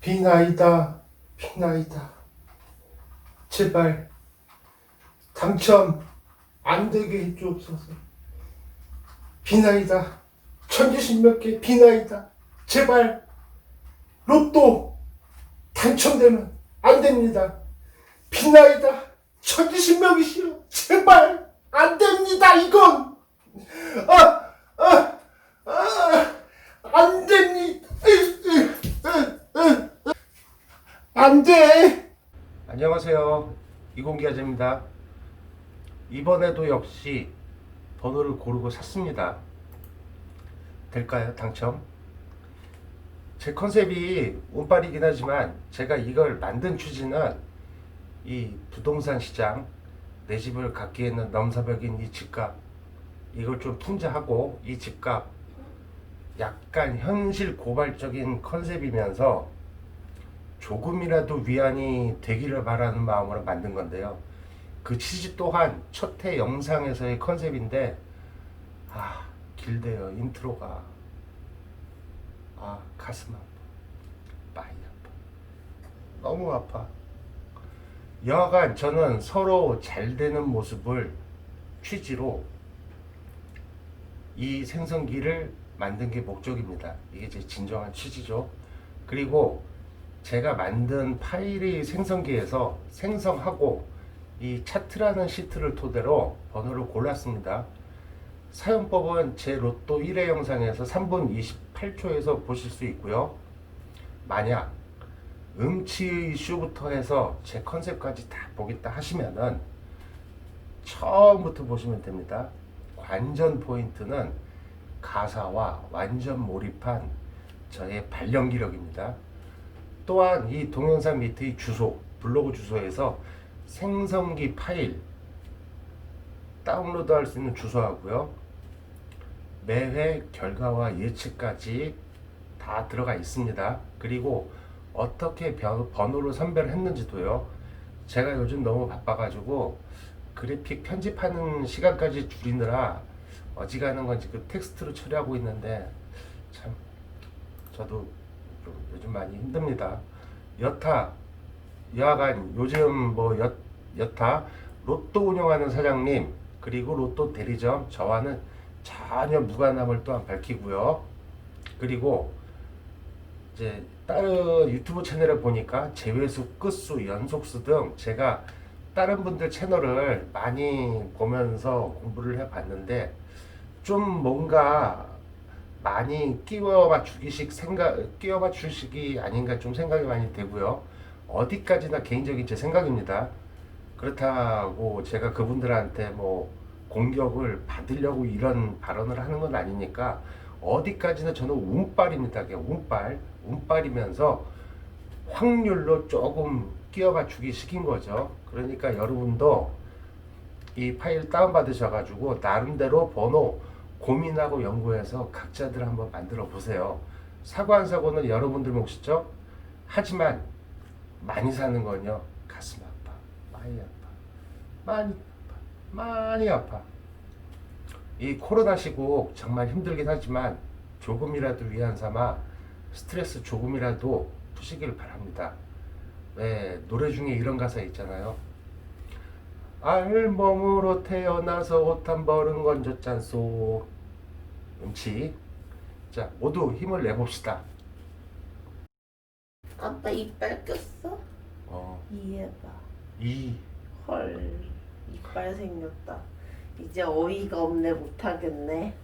비나이다, 비나이다. 제발 당첨 안 되게 해주옵소서. 비나이다. 천지신명께 비나이다. 제발 로또 당첨되면 안 됩니다. 비나이다. 천지신 명이시여. 제발 안 됩니다. 이건 아, 아, 아, 안 됩니다. 안 돼. 안녕하세요. 이공기 아재입니다. 이번에도 역시 번호를 고르고 샀습니다. 될까요? 당첨? 제 컨셉이 운빨이긴 하지만 제가 이걸 만든 취지는 이 부동산 시장 내 집을 갖기에는 넘사벽인 이 집값 이걸 좀 풍자하고 이 집값 약간 현실 고발적인 컨셉이면서 조금이라도 위안이 되기를 바라는 마음으로 만든 건데요. 그 취지 또한 첫회 영상에서의 컨셉인데 아 길대요 인트로가 아 가슴 아파 많이 아파 너무 아파 여하간 저는 서로 잘 되는 모습을 취지로 이 생성기를 만든 게 목적입니다. 이게 제 진정한 취지죠. 그리고 제가 만든 파일의 생성기에서 생성하고 이 차트라는 시트를 토대로 번호를 골랐습니다. 사용법은 제 로또 1회 영상에서 3분 28초에서 보실 수 있고요. 만약 음치의 이슈부터 해서 제 컨셉까지 다 보겠다 하시면은 처음부터 보시면 됩니다. 관전 포인트는 가사와 완전 몰입한 저의 발령 기록입니다. 또한 이 동영상 밑의 주소, 블로그 주소에서 생성기 파일 다운로드 할 수 있는 주소하고요. 매회 결과와 예측까지 다 들어가 있습니다. 그리고 어떻게 변- 번호를 선별했는지도요. 제가 요즘 너무 바빠가지고 그래픽 편집하는 시간까지 줄이느라 어지간한 건지 그 텍스트로 처리하고 있는데 참 저도 많이 힘듭니다. 여타 여하간 요즘 뭐 여, 여타 로또 운영하는 사장님 그리고 로또 대리점 저와는 전혀 무관함을 또한 밝히고요. 그리고 이제 다른 유튜브 채널을 보니까 제외수, 끝수, 연속수 등 제가 다른 분들 채널을 많이 보면서 공부를 해봤는데 좀 뭔가 많이 끼워 맞추기식 생각 끼워 맞추식이 아닌가 좀 생각이 많이 되고요. 어디까지나 개인적인 제 생각입니다. 그렇다고 제가 그분들한테 뭐 공격을 받으려고 이런 발언을 하는 건 아니니까 어디까지나 저는 운빨입니다. 그냥 운빨, 운빨이면서 확률로 조금 끼워 맞추기 시킨 거죠. 그러니까 여러분도 이 파일 다운받으셔가지고 나름대로 번호 고민하고 연구해서 각자들 한번 만들어 보세요. 사고 한 사고는 여러분들 몫이죠. 하지만 많이 사는 건요 가슴 아파, 많이 아파, 많이 아파, 많이 아파. 이 코로나 시국 정말 힘들긴 하지만 조금이라도 위안 삼아 스트레스 조금이라도 푸시길 바랍니다. 네, 노래 중에 이런 가사 있잖아요. 알몸으로 태어나서 옷 한 벌은 건졌잖소. 음치. 자, 모두 힘을 내봅시다. 아빠 이빨 꼈어? 어, 이해봐. 이, 헐, 이빨 생겼다. 이제 어이가 없네 못하겠네.